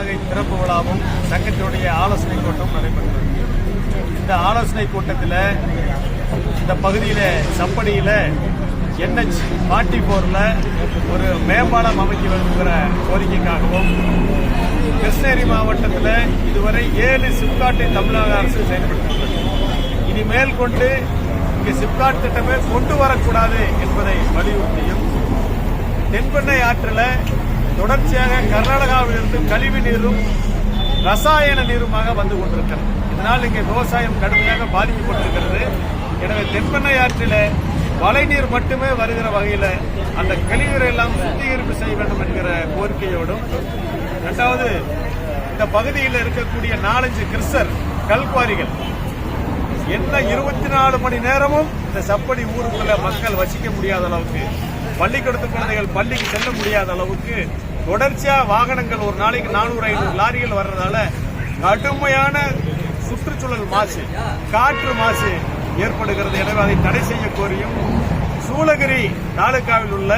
பலகை திறப்பு விழாவும் சங்கத்தினுடைய ஆலோசனை கூட்டம் நடைபெற்றது. இந்த ஆலோசனை கூட்டத்தில் இந்த பகுதியில் சப்படியில் என்ஹெச் ஃபார்ட்டி ஃபோரில் ஒரு மேம்பாலம் அமைக்க வேண்டுங்கிற கோரிக்கைக்காகவும் கிருஷ்ணகிரி மாவட்டத்தில் இதுவரை ஏழு சிப்காட்டை தமிழக அரசு செயல்படுத்தியுள்ளது. இனிமேல் கொண்டு இங்கே சிப்காட் திட்டமே கொண்டு வரக்கூடாது என்பதை வலியுறுத்தியும் தென்பெண்ணை ஆற்றில் தொடர்ச்சியாக கர்நாடகாவிலிருந்து கழிவு நீரும் ரசாயன நீருமாக வந்து கொண்டிருக்கிறது. இதனால் இங்கே விவசாயம் கடுமையாக பாதிக்கப்பட்டிருக்கிறது. எனவே தென்பெண்ணை ஆற்றில் மழைநீர் மட்டுமே வருகிற வகையில் அந்த கழிவுகளை எல்லாம் சுத்திகரிப்பு செய்ய வேண்டும் என்கிற கோரிக்கையோடும் இரண்டாவது இந்த பகுதியில் இருக்கக்கூடிய நாலஞ்சு கிறிஸ்தர் கல்குவாரிகள். என்ன இருபத்தி நாலு மணி நேரமும் இந்த சப்படி ஊருக்குள்ள மக்கள் வசிக்க முடியாத அளவுக்கு பள்ளிக்கூடத்து குழந்தைகள் பள்ளிக்கு செல்ல முடியாத அளவுக்கு தொடர்ச்சியா வாகனங்கள் ஒரு நாளைக்கு நானூறு ஐநூறு லாரிகள் வர்றதால கடுமையான சுற்றுச்சூழல் மாசு காற்று மாசு ஏற்படுகிறது. எனவே அதை தடை செய்ய கோரியும் சூளகிரி தாலுகாவில் உள்ள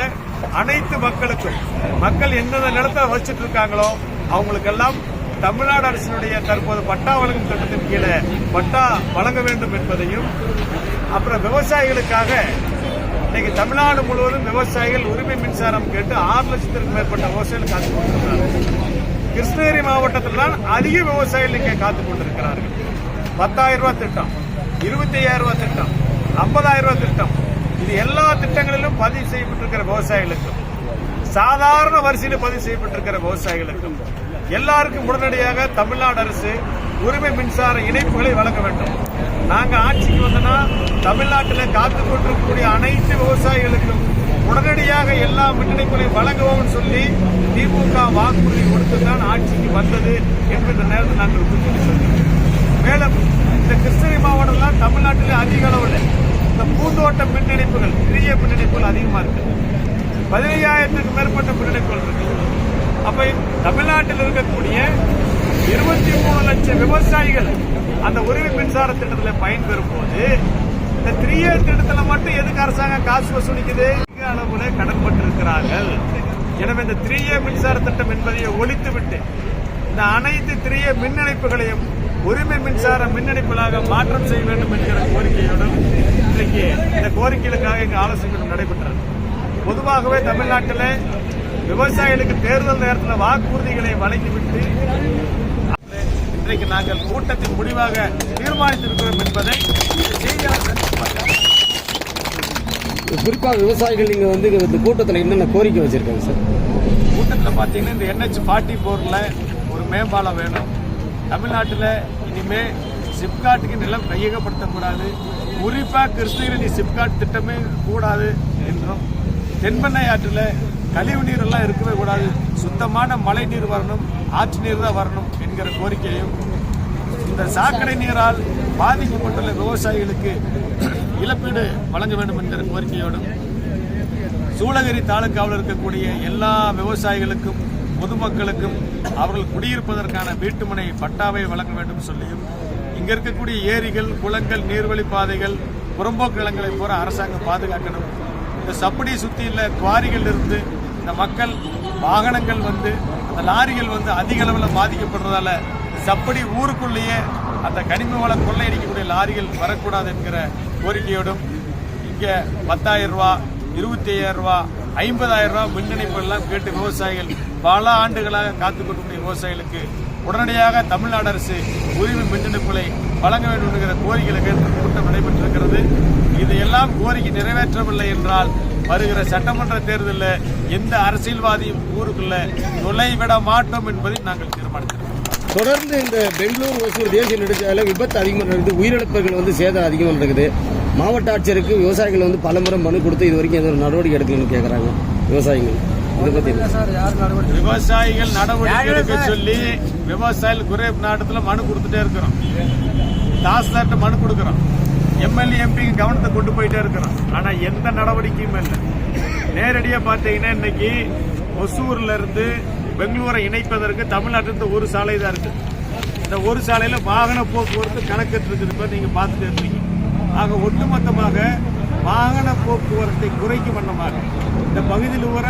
அனைத்து மக்களுக்கும் மக்கள் எந்தெந்த நிலத்தை வச்சுட்டு இருக்காங்களோ அவங்களுக்கெல்லாம் தமிழ்நாடு அரசினுடைய தற்போது பட்டா வழங்கும் திட்டத்தின் கீழே பட்டா வழங்க வேண்டும் என்பதையும் அப்புறம் விவசாயிகளுக்காக இன்னைக்கு தமிழ்நாடு முழுவதும் விவசாயிகள் உரிமை மின்சாரம் கேட்டு ஆறு லட்சத்திற்கும் மேற்பட்ட விவசாயிகள் காத்து கொண்டிருக்கிறார்கள். கிருஷ்ணகிரி மாவட்டத்தில் தான் அதிக விவசாயிகள் இங்கே காத்துக் கொண்டிருக்கிறார்கள். பத்தாயிரம் ரூபாய் திட்டம் இருபத்தி ஐயாயிரம் ரூபாய் திட்டம் ஐம்பதாயிரம் ரூபாய் திட்டம். இது எல்லா திட்டங்களிலும் பதிவு செய்யப்பட்டிருக்கிற விவசாயிகளுக்கும் சாதாரண வரிசையில் பதிவு செய்யப்பட்டிருக்கிற விவசாயிகளுக்கும் எல்லாருக்கும் உடனடியாக தமிழ்நாடு அரசு உரிமை மின்சார இணைப்புகளை வழங்க வேண்டும். நாங்கள் ஆட்சிக்கு வந்தோம்னா தமிழ்நாட்டில் காத்துக் கொண்டிருக்கக்கூடிய விவசாயிகளுக்கும் உடனடியாக எல்லா மின் இணைப்புகளையும் வழங்குவோம்னு சொல்லி திமுக வாக்குறுதி கொடுத்து தான் ஆட்சிக்கு வந்தது என்கின்ற நேரத்தில் நாங்கள் குறிப்பிட்டு சொல்கிறோம் மேலும் இந்த கிருஷ்ணகிரி மாவட்டம்லாம் தமிழ்நாட்டிலே அதிக அளவில் இந்த பூந்தோட்ட மின் இணைப்புகள் பெரிய பின்னணிப்புகள் அதிகமாக இருக்கு. பதினையாயிரத்துக்கு மேற்பட்ட பின்னணிப்புகள் இருக்கு. அப்ப தமிழ்நாட்டில் இருக்கக்கூடிய இருபத்தி மூணு லட்சம் விவசாயிகள் அந்த உரிமை மின்சார திட்டத்தில் பயன்பெறும் போது இந்த த்ரீ இயர் திட்டத்தில் மட்டும் எதுக்கு அரசாங்கம் காசு வசூலிக்குது? அதிக அளவுல கடன்பட்டிருக்கிறார்கள். எனவே இந்த த்ரீ இயர் மின்சார திட்டம் என்பதை ஒழித்துவிட்டு இந்த அனைத்து த்ரீ இயர் மின் இணைப்புகளையும் உரிமை மின்சார மின் இணைப்புகளாக மாற்றம் செய்ய வேண்டும் என்கிற கோரிக்கையுடன் இன்றைக்கு இந்த கோரிக்கைகளுக்காக இங்கு ஆலோசனை நடைபெற்றது. பொதுவாகவே தமிழ்நாட்டில் விவசாயிகளுக்கு தேர்தல் நேரத்தில் வாக்குறுதிகளை வழங்கிவிட்டு இன்றைக்கு நாங்கள் கூட்டத்தின் முடிவாக தீர்மானித்திருக்கிறோம் என்பதை செய்தியாளர். குறிப்பாக விவசாயிகள் நீங்க வந்து இந்த கூட்டத்தில் என்னென்ன கோரிக்கை வச்சிருக்காங்க சார்? கூட்டத்தில் பார்த்தீங்கன்னா இந்த என்ஹெச் ஃபார்ட்டி ஃபோரில் ஒரு மேம்பாலம் வேணும். தமிழ்நாட்டில் இனிமே சிப்காட்டுக்கு நிலம் கையகப்படுத்தக்கூடாது. குறிப்பாக கிருஷ்ணகிரி சிப்காட் திட்டமே கூடாது என்றும் தென்பெண்ணை ஆற்றில் கழிவு நீர் எல்லாம் இருக்கவே கூடாது. சுத்தமான மழை நீர் வரணும் ஆற்று நீர் தான் வரணும். என்கிற கோரிக்கையும் இந்த சாக்கடை நீரால் பாதிக்கப்பட்டுள்ள விவசாயிகளுக்கு இழப்பீடு வழங்க வேண்டும் என்கிற கோரிக்கையோடும் சூளகிரி தாலுகாவில் இருக்கக்கூடிய எல்லா விவசாயிகளுக்கும் பொதுமக்களுக்கும் அவர்கள் குடியிருப்பதற்கான வீட்டுமனை பட்டாவை வழங்க வேண்டும் சொல்லியும் இங்க இருக்கக்கூடிய ஏரிகள் குளங்கள் நீர்வழி பாதைகள் புறம்போக்கு நிலங்களை பூரா அரசாங்கம் பாதுகாக்கணும். இந்த சப்படி சுற்றியுள்ள குவாரிகள் இருந்து இந்த மக்கள் வாகனங்கள் வந்து அந்த லாரிகள் வந்து அதிக அளவில் பாதிக்கப்படுறதால சப்படி ஊருக்குள்ளேயே அந்த கனிம வளம் கொள்ளையடிக்கக்கூடிய லாரிகள் வரக்கூடாது என்கிற கோரிக்கையோடும் இங்கே பத்தாயிரம் ரூபா இருபத்தி ஐயாயிரம் ரூபாய் ஐம்பதாயிரம் ரூபா மின்னணிப்பு எல்லாம் கேட்டு விவசாயிகள் பல ஆண்டுகளாக காத்துக் கொண்டிருக்கிற விவசாயிகளுக்கு உடனடியாக தமிழ்நாடு அரசு உரிமை மின்னணுப்புகளை வழங்க வேண்டும் என்கிற கோரிக்கைகளை கேட்டு கூட்டம் நடைபெற்றிருக்கிறது. இதையெல்லாம் கோரிக்கை நிறைவேற்றவில்லை என்றால் வருகிற சட்டமன்ற தேர்தலில் எந்த அரசியல்வாதியும் ஊருக்குள்ள நுழைவிட மாட்டோம் என்பதை நாங்கள் தீர்மானித்திருக்கிறோம் தொடர்ந்து இந்த பெங்களூர் ஒசூர் தேசிய நெடுஞ்சாலை விபத்து அதிகமாக நடக்குது. உயிரிழப்புகள் வந்து சேதம் அதிகமாக நடக்குது. மாவட்ட ஆட்சியருக்கு விவசாயிகள் வந்து பலமுறை மனு கொடுத்து இது வரைக்கும் எந்த ஒரு நடவடிக்கை எடுக்கலன்னு கேட்குறாங்க விவசாயிகள். இதை பற்றி என்ன? விவசாயிகள் நடவடிக்கை எடுக்க சொல்லி விவசாயிகள் குறை நாட்டத்தில் மனு கொடுத்துட்டே இருக்கிறோம். தாசில்தார்கிட்ட மனு கொடுக்கிறோம். எம்எல்ஏ எம்பிக்கு கவனத்தை கொண்டு போயிட்டே இருக்கிறோம். ஆனா எந்த நடவடிக்கையும் இல்லை. நேரடியா பாத்தீங்கன்னா இன்னைக்கு ஒசூர்ல இருந்து பெங்களூரை இணைப்பதற்கு தமிழ்நாட்டில் ஒரு சாலை தான் இருக்கு. இந்த ஒரு சாலையில வாகன போக்குவரத்து கணக்கிட்டு இருக்கிறப்ப இப்ப நீங்க பார்த்துட்டு இருக்கீங்க ஆக ஒட்டுமொத்தமாக வாகன போக்குவரத்தை குறைக்கும் வண்ணமாக இந்த பகுதியில் வர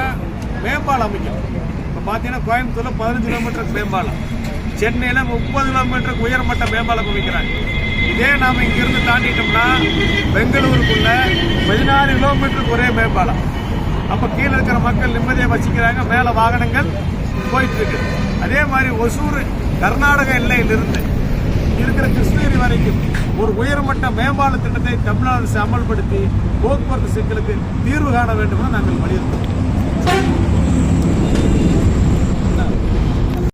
மேம்பாலம் அமைக்கும் இப்போ பார்த்தீங்கன்னா கோயம்புத்தூரில் பதினஞ்சு கிலோமீட்டருக்கு மேம்பாலம். சென்னையில் முப்பது கிலோமீட்டருக்கு உயர்மட்ட மேம்பாலம் அமைக்கிறாங்க. இதே நாம இங்கிருந்து தாண்டிட்டோம்னா பெங்களூருக்குள்ள பதினாறு கிலோமீட்டருக்கு ஒரே மேம்பாலம். அப்ப கீழே இருக்கிற மக்கள் நிம்மதியாக வச்சுக்கிறாங்க மேல வாகனங்கள் போயிட்டு இருக்கு அதே மாதிரி ஒசூர் கர்நாடக எல்லையிலிருந்து இருக்கிற கிருஷ்ணகிரி வரைக்கும் ஒரு உயர்மட்ட மேம்பால திட்டத்தை தமிழ்நாடு அரசு அமல்படுத்தி போக்குவரத்து சிக்கலுக்கு தீர்வு காண வேண்டும் என நாங்கள் வலியுறுத்தோம்